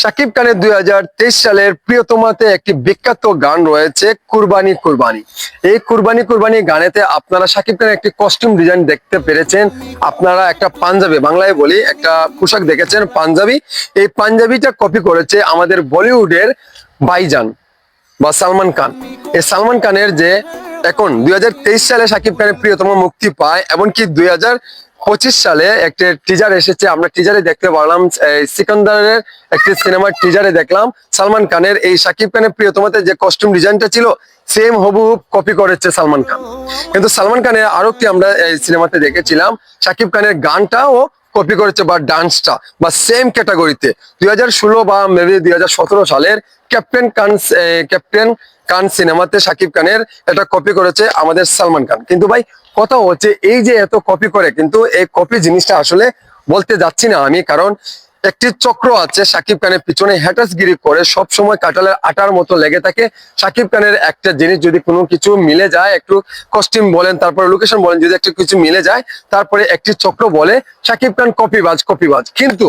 শাকিব খানের দুই হাজার তেইশ সালের প্রিয়তমাতে একটি বিখ্যাত গান রয়েছে, কুরবানি কুরবানি। এই কুরবানি কুরবানি গানেতে আপনারা শাকিব খানের একটি কস্টিউম ডিজাইন দেখতে পেরেছেন। আপনারা একটা পাঞ্জাবি, বাংলায় বলি, একটা পোশাক দেখেছেন, পাঞ্জাবি। এই পাঞ্জাবিটা কপি করেছে আমাদের বলিউডের বাইজান বা সালমান খান। এই সালমান খানের যে, এখন দুই হাজার তেইশ সালে শাকিব খানের প্রিয়তম মুক্তি পায়, এমনকি দুই হাজার পঁচিশ সালে একটি টিজার এসেছে, আমরা টিজারে দেখতে পারলাম সিকান্দারের একটি সিনেমার টিজারে দেখলাম, সালমান খানের। এই শাকিব খানের প্রিয়তমাতে যে কস্টিউম ডিজাইনটা ছিল সেম হুবহুব কপি করেছে সালমান খান। কিন্তু সালমান খানের আরও একটি আমরা এই সিনেমাতে দেখেছিলাম, সাকিব খানের গানটাও কপি করেছে বা ডান্সটা বা সেম ক্যাটাগরিতে দুই হাজার ষোলো বা মেবি দুই হাজার সতেরো সালের ক্যাপ্টেন কান ক্যাপ্টেন খান সিনেমাতে শাকিব খানের এটা কপি করেছে আমাদের সালমান খান। কিন্তু ভাই, কথা হচ্ছে এই যে এত কপি করে, কিন্তু এই কপি জিনিসটা আসলে বলতে যাচ্ছি না আমি, কারণ একটি চক্র আছে শাকিব খানের পিছনে হ্যাটাসগিরি করে সব সময় কাটালের আটার মতো লেগে থাকে। শাকিব খানের একটা জিনিস যদি কোনো কিছু মিলে যায়, একটু কস্টিউম বলেন, তারপরে লোকেশন বলেন, যদি একটু কিছু মিলে যায়, তারপরে একটি চক্র বলে শাকিব খান কপিবাজ কপিবাজ কিন্তু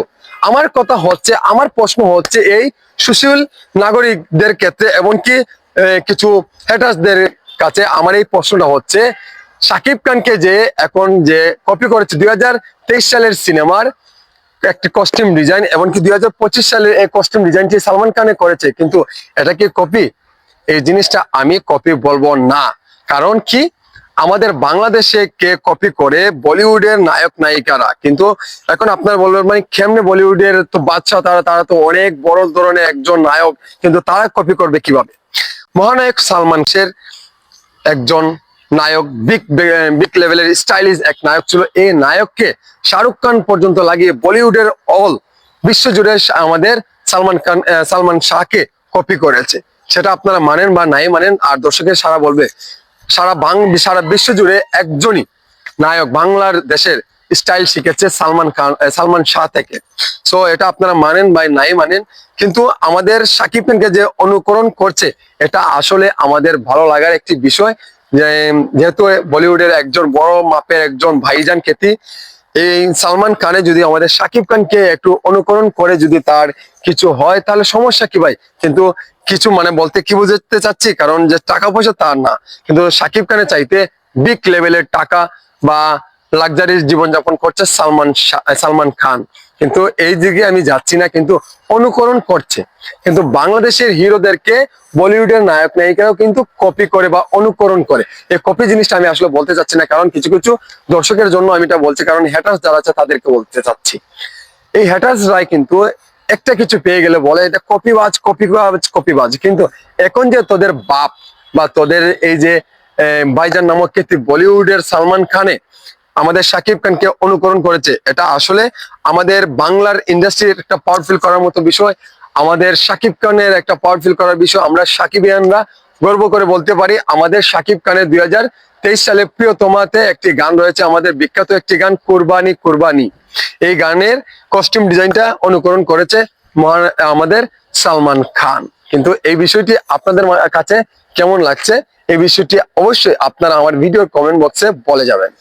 আমার কথা হচ্ছে, আমার প্রশ্ন হচ্ছে এই সুশীল নাগরিকদের ক্ষেত্রে, এমনকি কিছু হ্যাটার্সদের কাছে আমার এই প্রশ্নটা হচ্ছে শাকিব খানকে যে এখন যে কপি করেছে দুই হাজার তেইশ সালের সিনেমার একটি কস্টিউম ডিজাইন এমনকি দুই হাজার পঁচিশ সালের এই কস্টিউম ডিজাইনটি সালমান খানে করেছে, কিন্তু এটা কি কপি এই জিনিসটা আমি কপি বলব না। কারণ কি? আমাদের বাংলাদেশে কে কপি করে? বলিউডের নায়ক নায়িকারা। কিন্তু এখন আপনার বলবেন মানে কেমনে বলিউডের তো বাচ্চা তারা তারা তো অনেক বড় ধরনের একজন নায়ক, কিন্তু তারা কপি করবে কীভাবে? মহানায়ক সালমান শের একজন নায়ক বিগ বিগ লেভেলের স্টাইলিশ এক নায়ক ছিল। এই নায়ককে শাহরুখ খান পর্যন্ত লাগিয়ে বলিউডের অল বিশ্বজুড়ে আমাদের সালমান খান আহ, সালমান শাহকে কপি করেছে। সেটা আপনারা মানেন বা নাই মানেন আর দর্শকের সারা বলবে সারা বাং সারা বিশ্ব জুড়ে একজনই নায়ক বাংলার দেশের স্টাইল শিখেছে সালমান খান সালমান শাহ থেকে। সো এটা আপনারা মানেন বা নাই মানেন, কিন্তু আমাদের সাকিব খানকে যে অনুকরণ করছে, এটা আসলে আমাদের ভালো লাগার একটি বিষয়। যেহেতু বলিউডের একজন বড় মাপের একজন ভাইজান খ্যাতি, এই সালমান খানে যদি আমাদের সাকিব খানকে একটু অনুকরণ করে যদি তার কিছু হয়, তাহলে সমস্যা কি ভাই? কিন্তু কিছু মানে বলতে কি বুঝতে চাচ্ছি? কারণ যে টাকা পয়সা তার না। কিন্তু সাকিব খানের চাইতে বিগ লেভেলের টাকা বা লাক্সারি জীবনযাপন করছে সালমান সালমান খান। কিন্তু এই দিকে আমি যাচ্ছি না, কিন্তু অনুকরণ করছে। কিন্তু বাংলাদেশের হিরোদেরকে বলিউডের নায়ক নায়িকারাও কিন্তু কপি করে বা অনুকরণ করে। এই কপি জিনিসটা আমি আসলে বলতে চাচ্ছি না, কারণ কিছু কিছু দর্শকের জন্য আমি এটা বলছি, কারণ হ্যাটার্স যারা আছে তাদেরকে বলতে চাচ্ছি। এই হ্যাটার্সরাই কিন্তু একটা কিছু পেয়ে গেলে বলে, এটা কপিবাজ কপিবাজ কপিবাজ কিন্তু এখন যে তোদের বাপ বা তোদের এই যে ভাইজান নামক কীর্তি বলিউডের সালমান খানে আমাদের শাকিব খানকে অনুকরণ করেছে। এটা আসলে আমাদের বাংলার ইন্ডাস্ট্রির একটা পাওয়ারফুল করার মতো বিষয়। আমাদের শাকিব খানের একটা পাওয়ারফুল করার বিষয়। আমরা সাকিবিয়ানরা গর্ব করে বলতে পারি, আমাদের শাকিব খানের দুই হাজার তেইশ সালে প্রিয়তমাতে একটি গান রয়েছে। আমাদের বিখ্যাত একটি গান, কুরবানি কুরবানি। এই গানের কস্টিউম ডিজাইনটা অনুকরণ করেছে আমাদের সালমান খান। কিন্তু এই বিষয়টি আপনাদের কাছে কেমন লাগছে? এই বিষয়টি অবশ্যই আপনারা আমার ভিডিওর কমেন্ট বক্সে বলে যাবেন।